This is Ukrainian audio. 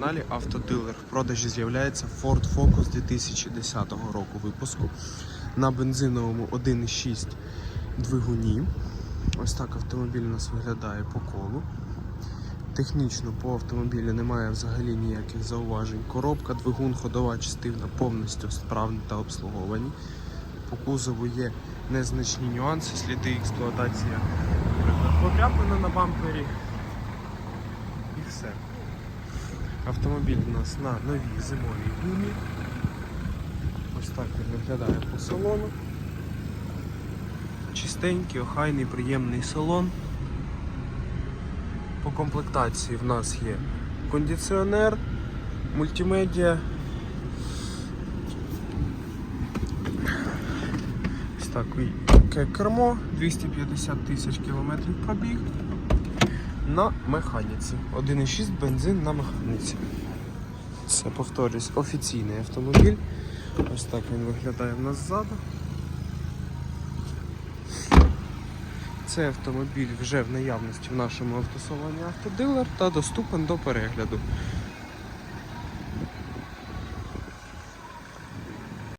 каналі Автодилер. В продажі з'являється Ford Focus 2010 року випуску на бензиновому 1.6 двигуні. Ось так автомобіль у нас виглядає по колу. Технічно по автомобілю немає взагалі ніяких зауважень. Коробка, двигун, ходова частина повністю справні та обслуговані. По кузову є незначні нюанси, сліди експлуатації, наприклад, на бампері і все. Автомобіль у нас на новій зимовій гумі. Ось так він виглядає по салону. Чистенький, охайний, приємний салон. По комплектації в нас є кондиціонер, мультимедіа. Ось таке кермо, 250 тисяч кілометрів пробіг на механіці. 1,6 бензин на механіці. Це повторюсь, офіційний автомобіль. Ось так він виглядає в нас ззаду. Цей автомобіль вже в наявності в нашому автосалоні автодилер та доступен до перегляду.